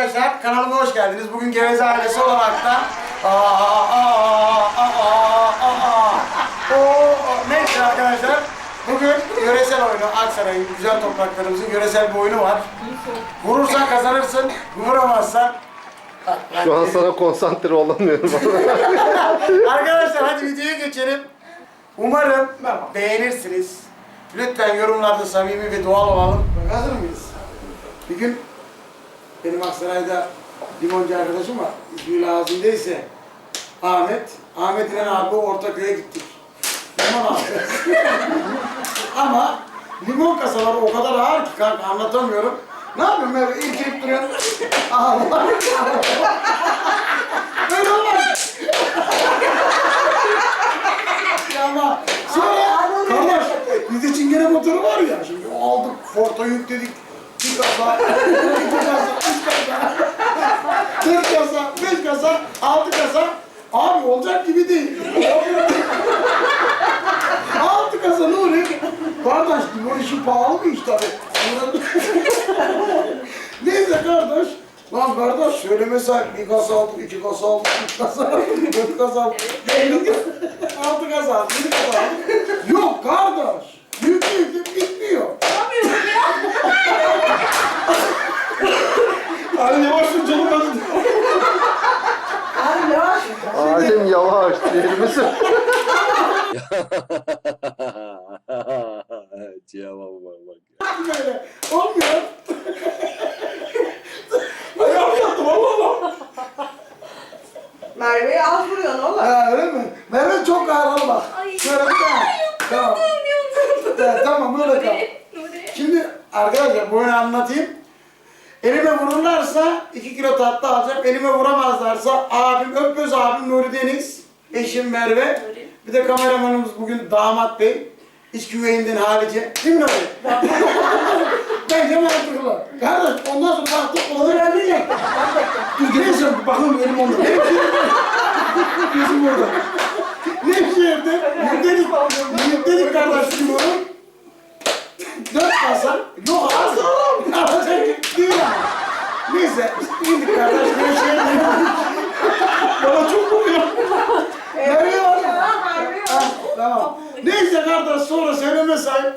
arkadaşlar, kanalıma hoş geldiniz. Bugün Geveze ailesi olarak da Aa, aa, aa, aa, aa, Oo, neyse arkadaşlar, bugün yöresel oyunu, Aksaray'ın güzel topraklarımızın yöresel bir oyunu var. Vurursan kazanırsın, vuramazsan Şu an sana konsantre olamıyorum. Arkadaşlar hadi videoya geçelim. Umarım beğenirsiniz. Lütfen yorumlarda samimi ve doğal olalım. Hazır mıyız? Bir gün benim Aksaray'da limoncu arkadaşım var. İsmi lazım değilse Ahmet. Ahmet ile abi Ortaköy'e gittik. Limon. Ama limon kasaları o kadar ağır ki kanka anlatamıyorum. Ne yapıyorum böyle irkilip duruyorum. Allah. Böyle olmaz. Ya ama sonra kardeş bizde çingene motoru var ya şimdi aldık Fort'a yükledik bir kasa, iki kasa, üç kasa, dört kasa, beş kasa, altı kasa abi olacak gibi değil. altı kasa ne oluyor? Kardeş bu işi pahalı bir iş tabii. Neyse kardeş. Lan sahip bir kasa aldık, iki kasa aldık, üç kasa aldık, dört kasa aldık. Altı kasa aldık, yedi kasa aldık. Yok kardeş. Yüklü yüklü bitmiyor. Abi yavaş dur canım acıdı. Abi yavaş. Adem yavaş, yerimizi. Cevabı bak bak. Olmuyor. Ayağım yattı valla lan. Merve'yi az vuruyorsun oğlum. Ha öyle mi? Mehmet çok ağır bak. Ay. Şöyle bir tane. Tamam. Evet, tamam böyle kal. Şimdi arkadaşlar bu oyunu anlatayım. Elime vururlarsa 2 kilo tatlı alacağım. Elime vuramazlarsa abim, Öpöz abim Nuri Deniz, eşim Merve. Bir de kameramanımız bugün damat bey. İç güveyinden halice. Değil mi Nuri? Bence mantıklı. Kardeş ondan sonra değil mi? Dur geleceğim bakalım elim onda. Gözüm orada. Nevşehir'de yükledik, yükledik kardeşim onu. Dört kasa, yok az oğlum. Alacak değil yani. Neyse, indik kardeş Nevşehir'de. Bana çok vuruyor. Nereye var? Ah, Tamam. Neyse kardeş sonra söyleme sahip.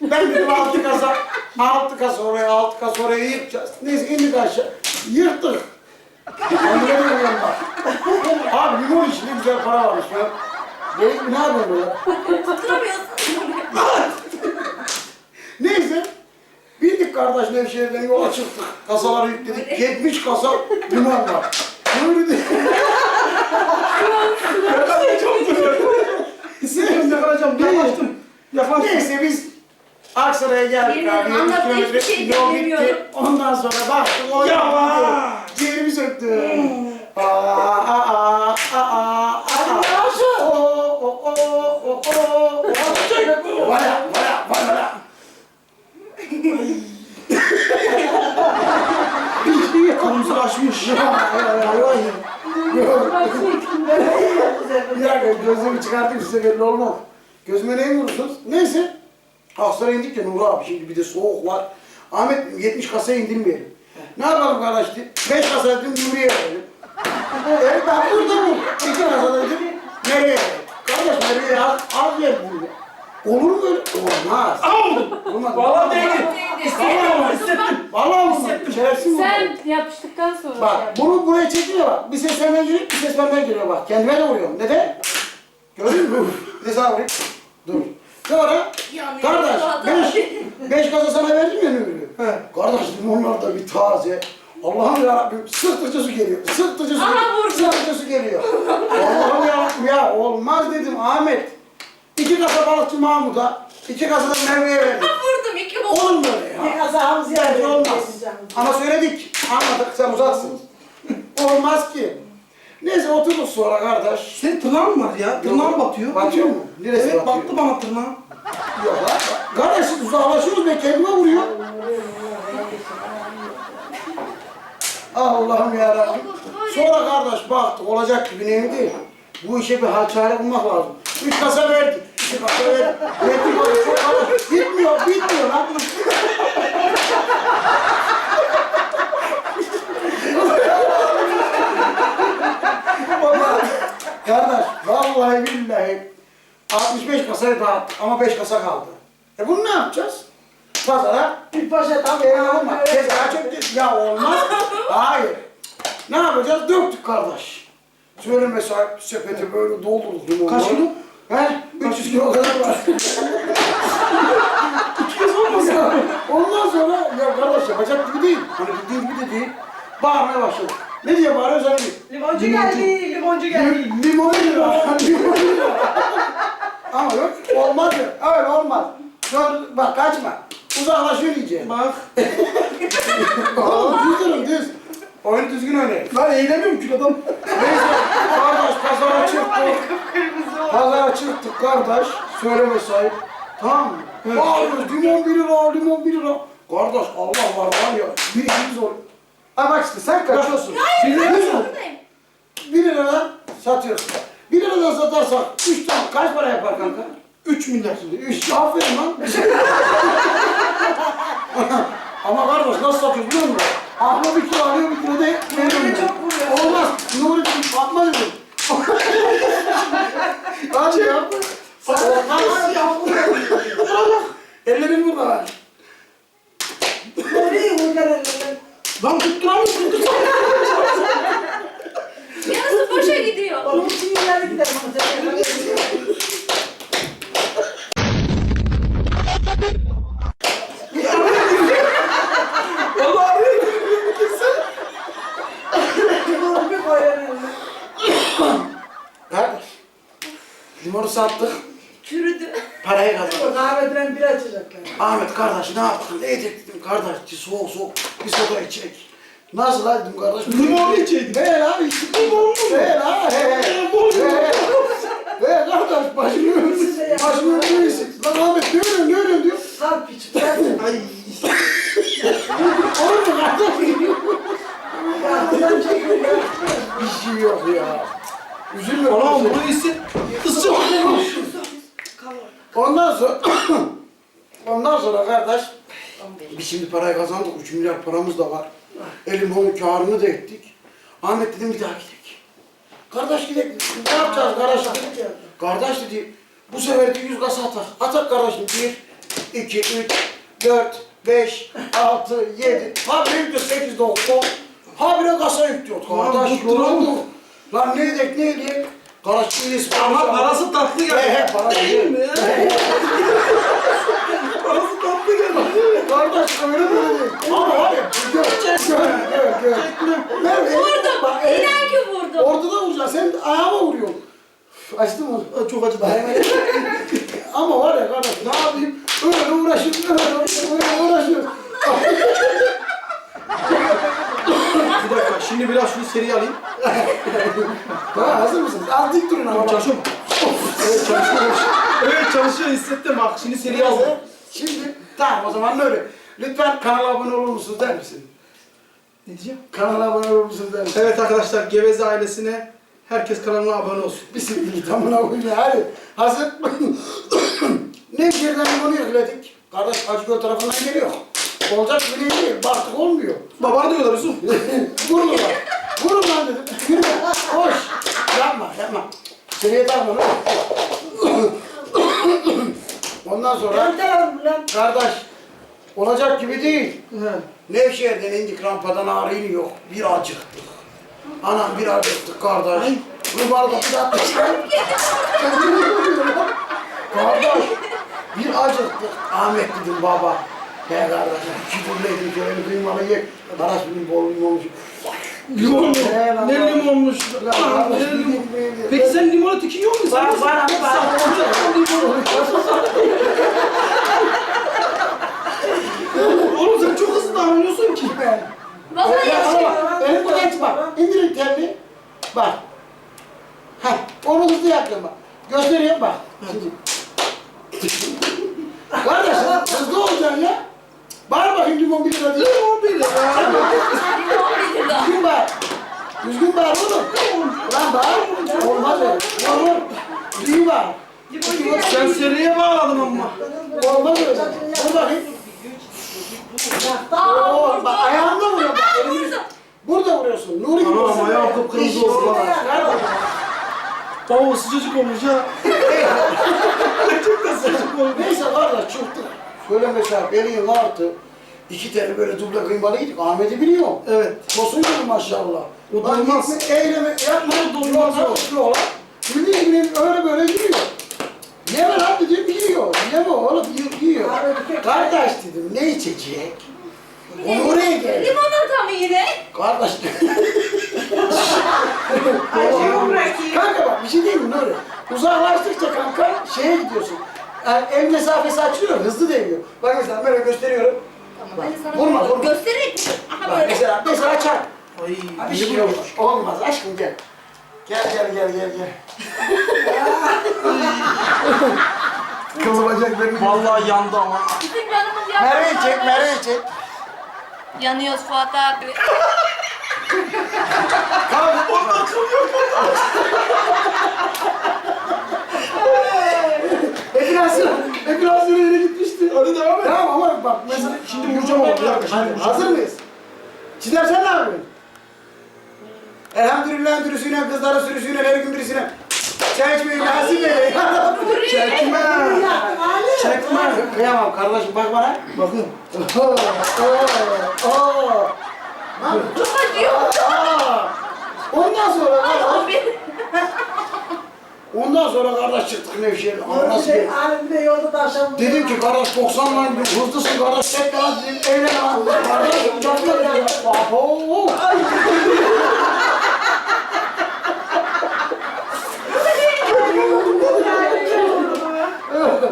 Ben dedim altı kasa, altı kasa oraya, altı kasa oraya yıkacağız. Neyse indik aşağı. Yırttık. Anlayamıyorum bak. Abi limon içinde güzel para varmış ya. Ne, ne yapıyorsun böyle? Tutturamıyorsun. Neyse. Bindik kardeş Nevşehir'den yola çıktık. Kasaları yükledik. 70 kasa limon var. Böyle de... Ben çok duruyor. Yakalayacağım. Yaklaştım. Yaklaştım. Neyse biz Aksaray'a geldik Yemin abi. anlattığı kilometre hiçbir şey yol dinlemiyorum. bitti. Ondan sonra baktık o Yavaş. Ciğerimi söktü. Aa, aa, aa, aa, aa. Yavaş ol. Oo, oo, oo, oo, oo. Vaya, vaya, vaya. Kolumuzu açmış. Bir dakika gözümü çıkartayım size belli olmaz. Gözüme neyi vurursunuz? Neyse. Aksaray'a indik ya Nuri abi şimdi bir de soğuk var. Ahmet 70 kasaya indirmeyelim. Ne yapalım kardeşler? 5 kasa dedim Nuri'ye verelim. evet ben burada bu. 2 kasa dedim nereye? Kardeş Merve'ye az, az ver burada. Olur mu böyle? Olmaz. Olmaz. Valla değdi. Vallahi Hissettim. Vallahi olmaz. Şerefsiz mi? Sen yapıştıktan sonra. Bak bunu buraya çekiyor bak. Bir ses benden geliyor, bir ses benden geliyor bak. Kendime de vuruyorum. Neden? Gördün mü? Bir de sana vurayım. Dur. Sonra Yanıyor. kardeş beş, beş kasa sana verdim ya Nuri. He. Kardeş limonlar da bir taze. Allah'ım yarabbim sırtıcı su geliyor. Sırtıcı su Aha, geliyor. vurdu. Sırtıcı su geliyor. Allah'ım yarabbim ya olmaz dedim Ahmet. İki kasa balıkçı Mahmut'a, iki kasa da Merve'ye verdim. Vurdum iki bok. Bir ya? hamsi Bence yerine olmaz. Ama söyledik. Anladık sen uzaksın. olmaz ki. Neyse oturduk sonra kardeş. Senin tırnağın var ya? Tırnağın batıyor. Batıyor mu? Neresi Evet batıyor? battı bana tırnağım. Yok lan. Kardeş uzaklaşıyoruz ben kendime vuruyor. Allah'ım yarabbim. Sonra kardeş baktık olacak gibi neyim değil. Bu işe bir hal çare bulmak lazım. Üç kasa verdik. İki kasa verdik. Verdik. Bitmiyor, bitmiyor lan. Kardeş vallahi billahi 65 kasayı dağıttık ama 5 kasa kaldı. E bunu ne yapacağız? Pazara Bir poşet al. e, olmaz. Tezgaha çöktük. Ya olmaz. Hayır. Ne yapacağız? Döktük kardeş. Söyleme sahip sepeti böyle doldurduk limonları. Kaç kilo? He? 300 kilo kadar var. 200 olmasa. Ondan sonra ya kardeş yapacak gibi değil. Hani bildiğin gibi de değil. Bağırmaya başladık. Ne diye bağırıyoruz hani? Limoncu geldi, limoncu geldi. Limon lira. Limon lira. Ama yok olmaz. Öyle olmaz. Dur bak kaçma. Uzaklaşıyor iyice. Bak. Aa, düz durun düz. Oyunu düzgün oynayın. Lan eğleniyorum kilodan. Neyse kardeş pazara çıktık. Pazara çıktık kardeş. Söyleme sahip. Tamam mı? Bağırıyoruz limon bir lira, limon bir lira. Kardeş Allah var var ya. Bir ikimiz ol. Bak işte sen kaçıyorsun. Bir lira mı? Bir liradan satıyorsun. Bir liradan satarsak üç tane kaç para yapar kanka? 3 milyar. Şimdi üç aferin lan. Ama kardeş nasıl satıyoruz biliyor musun? Abla bir kilo alıyor bir kilo de veriyorum. çok vuruyor. Olmaz. Nuri'cim atma dedim. Hadi ya. Olmaz. Ellerim burada var. Lan tutturamıyorsun. Tutturamıyorsun. Yarısı boşa gidiyor. Onun için ileri gidelim. Limonu sattık. Kahveden bir açacaklar. Ahmet kardeş ne yaptın? Ne dedim kardeş. Soğuk soğuk bir soda içecek. Nasıl lan dedim kardeş? Limonlu içeydim. He lan içtik. Limonlu mu? He lan he he. He. Kardeş başımı başımı öpüyorsun. Lan Ahmet ne ölüyorsun ne ölüyorsun diyor. Sal piç. Sal. Ay. Olur mu kardeş? Arkadan çekiyor. Bir şey yok ya. Üzülme. Üzülme. bunu hisset. Isır. Ondan sonra ondan sonra kardeş biz şimdi parayı kazandık. 3 milyar paramız da var. Elim onun karını da ettik. Ahmet dedim bir daha gidelim. Kardeş gidelim. Ne yapacağız kardeş? Kardeş dedi bu sefer de 100 kasa atar. Atak kardeşim. 1, 2, 3, 4, 5, 6, 7. Ha bir yüklüyor 8, 9, 10. Ha bir kasa yüklüyor. Kardeş yoruldu. Lan ne edek ne edek? İyiyiz. Ama parası tatlı He he geldi. para Değil mi? Parası tatlı geldi. Kardeş öyle değil. Ama abi gör gör gör. Nerede? Vurdum. Bak, İnan ki vurdum. Orada da vuracaksın. Sen ayağıma vuruyorsun. Üf, Açtın mı? Çok acıdı. Ama var ya kardeş ne yapayım? Öyle uğraşıyorum, öyle, öyle uğraşıyorum. Bir dakika şimdi biraz şunu seri alayım. Tamam hazır mısınız? Az dik durun ama. Çalışıyor mu? Evet çalışıyor. Evet çalışıyor hissettim bak. Şimdi seri aldım. Şimdi tamam o zaman öyle. Lütfen kanala abone olur musunuz der misin? Ne diyeceğim? Kanala abone olur musunuz der misin? Evet arkadaşlar Geveze ailesine herkes kanalına abone olsun. Bismillah tamına koyayım hadi. Hazır. Nevşehir'den limonu yükledik. Kardeş Acıgöl tarafından geliyor. Olacak bir değil. Baktık olmuyor. Babanı diyorlar Yusuf. Vurun lan. Vurun lan dedim. Yürü. Koş. Yapma yapma. Seriye takma lan. Ondan sonra Gönder oğlum lan. kardeş olacak gibi değil. He. Nevşehir'den indik rampadan ağrı yok. Bir acıktık. Anam bir acıktık kardeş. Rumarda bir atmışlar. kardeş bir acıktık. Ahmet dedim baba. He kardeşim iki dubleydim şöyle kıymalı ye. Kardeş benim bol. Limon mu? Ne limonmuş? Lan ne limon? Peki sen limonu tikiyor musun? Var, var, var. Oğlum sen çok hızlı davranıyorsun ki. Vallahi Ya, yaşıyor. bak, Benim bu genç bak. İndirin telini. Bak. Heh, onu hızlı yapıyorum bak. Gösteriyorum bak. Şimdi. Kardeşim hızlı olacaksın ya. Bağır bakayım limon bir lira diye. Limon bile ya. Limon bir lira. Düzgün bağır. Düzgün bağır oğlum. Lan bağır. Olmaz öyle. Vur. Düzgün bağır. Sen seriye bağladın ama. Olmaz öyle. Vur bakayım. Oo, bak ayağımda vuruyor. Bak, Vurdum. Burada vuruyorsun. Nuri gibi. Tamam, ayağım kıpkırmızı oldu. Kardeşim. Baba sıcacık olmuş ha. Gerçekten sıcacık olmuş. Neyse kardeş çıktık. Şöyle mesela beni yıl artı. İki tane böyle duble kıymalı gittik. Ahmet'i biliyorum. Evet. Tosun gibi maşallah. O Bak dolmaz. gitme, eyleme, yapma, dolmaz o. Yola. Bildiğin gibi öyle böyle gidiyor. Yeme lan dedim yiyor. Yeme oğlum yiyor. yiyor. Kardeş dedim ne içecek? Onu oraya gel. Limonata mı yine? Kardeş. Acıyor bırakayım. kanka bak bir şey diyeyim mi Nuri? Uzaklaştıkça kanka şeye gidiyorsun. Yani el mesafesi açılıyor, hızlı değiyor. Bak mesela böyle gösteriyorum. Tamam ben de sana Vurma, vurma. göstererek Aha Bak böyle. mesela, mesela çak. Ay. Ha, bir şey olmaz. Olmaz aşkım gel. Gel gel gel gel gel. Kılı bacak benim. Vallahi yandı ama. Bizim canımız yanıyor. Merve'yi çek, Merve'yi çek. Yanıyoruz Fuat abi. Kalk. Epilasyon, epilasyon yere gitmişti. Hadi devam et. Tamam ama bak mesela Şimdi vuracağım ama, bir dakika, şimdi vuracağım. hazır mıyız? Çiğdem sen ne yapıyorsun? Elhamdülillah dürüsüyle, kızlara sürüsüyle, her gün birisine. Çay içmeyi nasip eyle. Çekme. Çekme. Kıyamam kardeşim bak bana. Bakın. Oo, oo, Çok acıyor. Ondan sonra Abi. Ondan sonra kardeş çıktık Nevşehir'e. Ama nasıl bir... Halimde yolda da Dedim ki kardeş 90 lan hızlısın kardeş tek lan dedim eğlen lan. Kardeş çok da. Abo.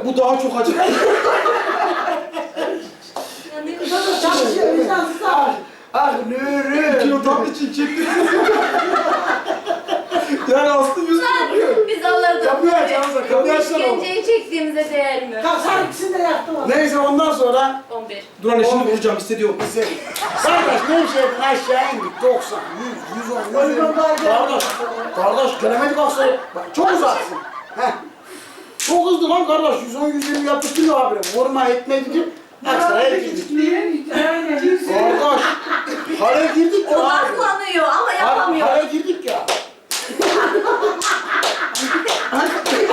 Bu daha çok acı. çalışıyor. Vicdansız Ah, ah Nuri. Kilo tatlı için çekti. yani Aslı İşkenceyi çektiğimize değer mi? Kalk sen ikisini de yaktım abi. Neyse ondan sonra 11. Dur anne şimdi vuracağım hissediyorum. bize kardeş Nevşehir'den aşağı indik 90, 100, 110, 120. Poligon daha geldi. Kardeş, kardeş gelemedik aslında. Bak çok uzaksın. Heh. Çok hızlı lan kardeş 110, 120 yaptık mi abi? Vurma etme gidip Aksaray'a girdik. Kardeş, hale girdik ya abi. Odaklanıyor ama Ha- yapamıyor. Hale girdik ya.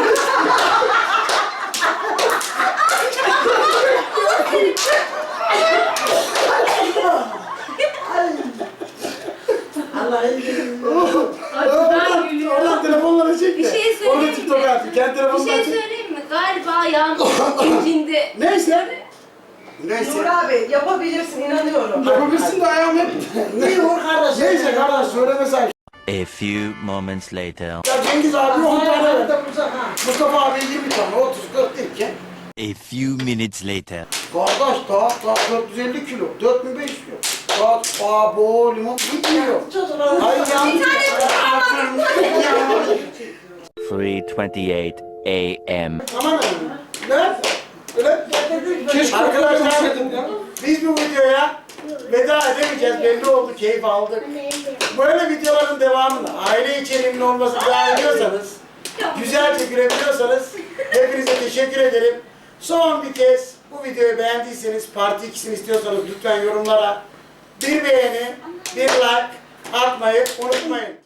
Allah. Acıdan gülüyor. Oradan telefonları çek Bir şey söyleyeyim Orada mi? TikTok'a atayım. Kendi Bir telefonundan şey çek. söyleyeyim mi? Galiba ayağım incindi. Neyse. Neyse. Nur abi yapabilirsin inanıyorum. Yapabilirsin de ayağım hep. İyi vur kardeş. Neyse kardeş söyleme sen. A few moments later. Ya Cengiz abi 10 tane. Mustafa abi 20 tane, 30, 40 derken. A few minutes later. Kardeş daha, daha 450 kilo, 4500 kilo. Daha abo limon. Çocuklar. Ay yandı. 3:28 a.m. Aman ne? Öyle. Keşke Arkadaşlar ya. biz bu videoya veda edemeyeceğiz. Belli oldu, keyif aldık. Böyle videoların devamını, aile içeriğinin olmasını daha ediyorsanız, güzelce gülebiliyorsanız hepinize teşekkür ederim. Son bir kez bu videoyu beğendiyseniz, parti ikisini istiyorsanız lütfen yorumlara bir beğeni, bir like atmayı unutmayın.